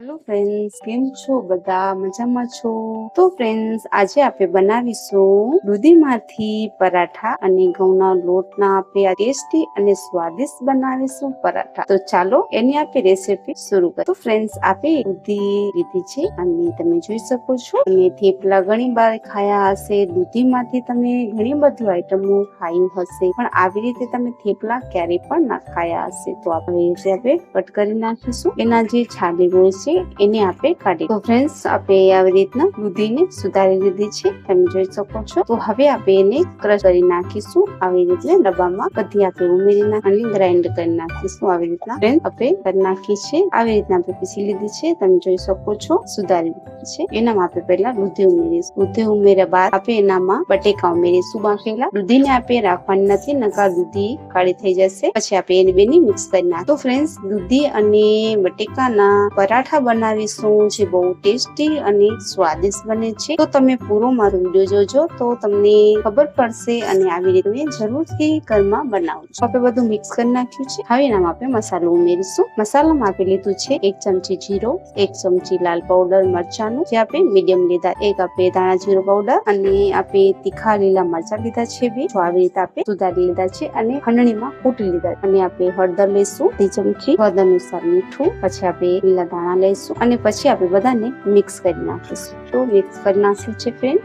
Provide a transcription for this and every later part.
Hello friends કેમ છો? બધા મજામાં છો? તો ફ્રેન્ડ્સ આજે આપણે બનાવીશું દૂધીમાંથી પરાઠા અને ઘઉંના લોટના આપણે ટેસ્ટી અને સ્વાદિષ્ટ બનાવીશું પરાઠા. તો ચાલો એની આપણે રેસીપી શરૂ કરીએ. તો ફ્રેન્ડ્સ આપણે દૂધી લીધી છે અને તમે જોઈ શકો છો. તમે થેપલા ઘણી વાર ખાયા હશે, દૂધીમાંથી તમે ઘણી બધી આઈટમો ખાઈ હશે, પણ આવી રીતે તમે થેપલા ક્યારેય પણ ના ખાયા હશે. તો આપણે આપણે કટ કરી નાખીશું, એના જે છાલી ગોળ છે એને આપણે કાઢી. તો ફ્રેન્ડ્સ આપણે આવી રીતના દૂધીને સુધારી લીધી છે, તમે જોઈ શકો છો. તો હવે આપણે એને ક્રશ કરી નાખીશું, આવી રીતે ડબ્બામાં બધી આપણે ઉમેરી અને ગ્રાઇન્ડ કરી નાખીશું, આવી રીતના ફ્રેન્ડ આપણે કરી નાખી છે. આવી રીતના આપણે પીસી લીધી છે, તમે જોઈ શકો છો, સુધારી લીધી છે. એનામાં આપણે પહેલા દૂધી ઉમેરીશું. દૂધી ઉમેર્યા બાદ આપણે એનામાં બટેકા ઉમેરીશું બાફેલા. દૂધીને આપણે રાખવાની નથી નકા દૂધી કાળી થઈ જશે. પછી આપણે એને બેની મિક્સ કરી નાખ તો ફ્રેન્ડ્સ દૂધી અને બટેકાના પરાઠા બનાવીશું જે બહુ ટેસ્ટી અને સ્વાદિષ્ટ બને છે. તો તમે પૂરો મારો વીડિયો જોજો, તો તમને ખબર પડશે અને આવી રીતે જરૂરથી ઘરમાં બનાવજો આપણે બધું મિક્સ કરી નાખ્યું છે. હવે એનામાં આપણે મસાલો ઉમેરીશું. મસાલામાં આપણે લીધું છે એક ચમચી જીરો, એક ચમચી લાલ પાવડર મરચાનું, જે આપણે મીડિયમ લીધા, એક આપણે ધાણા જીરો પાવડર અને આપણે તીખા લીલા મરચા લીધા છે બે. તો આવી રીતે આપણે સુધારી લીધા છે અને ખંડણીમાં કૂટી લીધા અને આપણે હળદર લઈશું બે ચમચી. સ્વાદ અનુસાર મીઠું, પછી આપણે લીલા દાણા લઈશું અને પછી આપણે બધાને મિક્સ કરી નાખીશું. તો મિક્સ કરી નાખ્યું છે ફ્રેન્ડ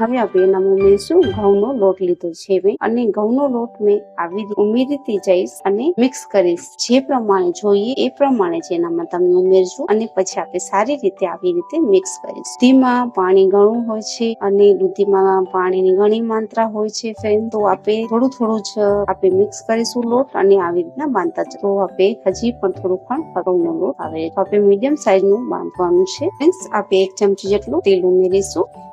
હવે આપણે મેં ઉમેરીશું ઘઉંનો લોટ લીધો છે મેં. અને ઘઉંનો લોટ મેં આવી રીતે ઉમેરીતી જઈશ અને મિક્સ કરીશ. જે પ્રમાણે જોઈએ એ પ્રમાણે જ એનામાં તમે ઉમેરજો અને પછી આપણે સારી રીતે આવી રીતે મિક્સ કરીશ. દૂધીમાં પાણી ઘણું હોય છે અને દૂધીમાં પાણીની ઘણી માત્રા હોય છે ફ્રેન્ડ તો આપણે થોડું થોડું જ આપણે મિક્સ કરીશું લોટ અને આવી રીતના બાંધતા જ. તો આપણે હજી પણ થોડું પણ ઘઉંનો લોટ આવે. તો આપણે મીડિયમ સાઈઝનું બાંધવાનું છે. આપણે એક ચમચી જેટલું તેલ ઉમેરીશું.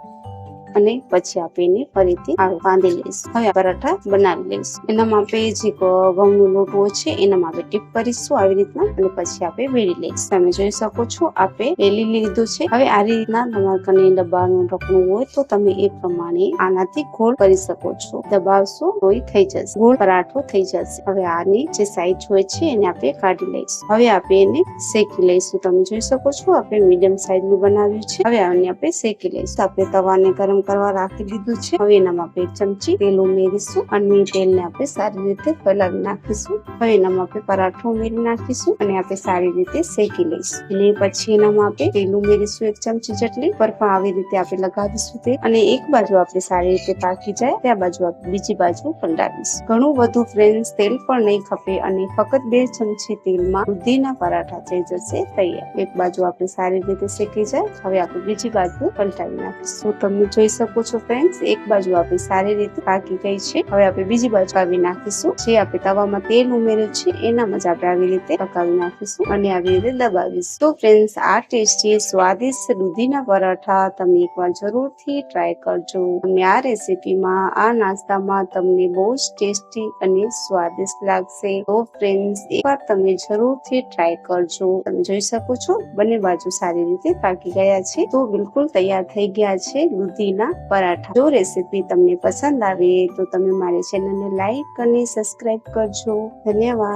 અને પછી આપણે એને ફરીથી બાંધી લઈશું. હવે પરાઠા બનાવી લઈશું. એનામાં આપણે જે ઘઉંનો લોટ છે, એનામાં આપણે ટીપ કરીશું આવી રીતના અને પછી આપણે વેળી લઈશું. તમે જોઈ શકો છો, આપણે વેલી લીધું છે. હવે આ રીતના તમારા કને ડબ્બાનું ઢકણું હોય તો તમે એ પ્રમાણે આનાથી ગોળ કરી શકો છો. દબાવશો તો થઈ જશે. ગોળ પરાઠો થઈ જશે. હવે આની જે સાઈઝ હોય છે, એને આપણે કાઢી લઈશું. હવે આપણે એને શેકી લઈશું. તમે જોઈ શકો છો, આપણે મીડિયમ સાઈઝનું બનાવ્યું છે. હવે આને આપણે શેકી લઈશું. આપણે તવાને ગરમ કરવા રાખી દીધું છે. હવે એનામાં આપણે ચમચી તેલ ઉમેરીશું અને તેલને આપણે સારી રીતે ફેલાવી નાખીશું. હવે એનામાં આપણે પરાઠો ઉમેરી નાખીશું અને આપણે સારી રીતે શેકી લઈશું. અને પછી એનામાં આપણે તેલ ઉમેરીશું એક ચમચી જેટલી. પર પણ આવી રીતે આપણે લગાવીશું તે અને એક બાજુ આપણે સારી રીતે પાકી જાય ત્યાં બાજુ આપણે બીજી બાજુ પલટાવીશું ઘણું બધું ફ્રેન્ડ્સ તેલ પણ નહીં ખપે અને ફક્ત બે ચમચી તેલમાં દૂધીના પરાઠા થઈ જશે તૈયાર. એક બાજુ આપણે સારી રીતે શેકી જાય. હવે આપણે બીજી બાજુ પલટાવી નાખીશું. તમે જોઈ શકો છો ફ્રેન્ડ્સ એક બાજુ આપણી સારી રીતે પાકી ગઈ છે. હવે આપણે બીજી બાજુ આવી નાખીશું. જે આપણે તવામાં તેલ ઉમેર્યું છે, એનામાં જ આપણે આવી રીતે પકાવી નાખીશું અને આવી રીતે દબાવીશું. તો ફ્રેન્ડ્સ આ ટેસ્ટી સ્વાદિષ્ટ દૂધીના પરાઠા. તમે એકવાર જરૂરથી ટ્રાય કરજો. અને આ રેસીપીમાં, આ નાસ્તામાં તમને બહુ જ ટેસ્ટી અને સ્વાદિષ્ટ લાગશે. તો ફ્રેન્ડ્સ એકવાર તમે જરૂરથી ટ્રાય કરજો. તમે જોઈ શકો છો, બંને બાજુ સારી રીતે પાકી ગયા છે. તો બિલકુલ તૈયાર થઈ ગયા છે દૂધીના પરાઠા. જો રેસીપી તમને પસંદ આવે તો તમે મારી ચેનલને લાઈક અને સબસ્ક્રાઇબ કરજો. ધન્યવાદ.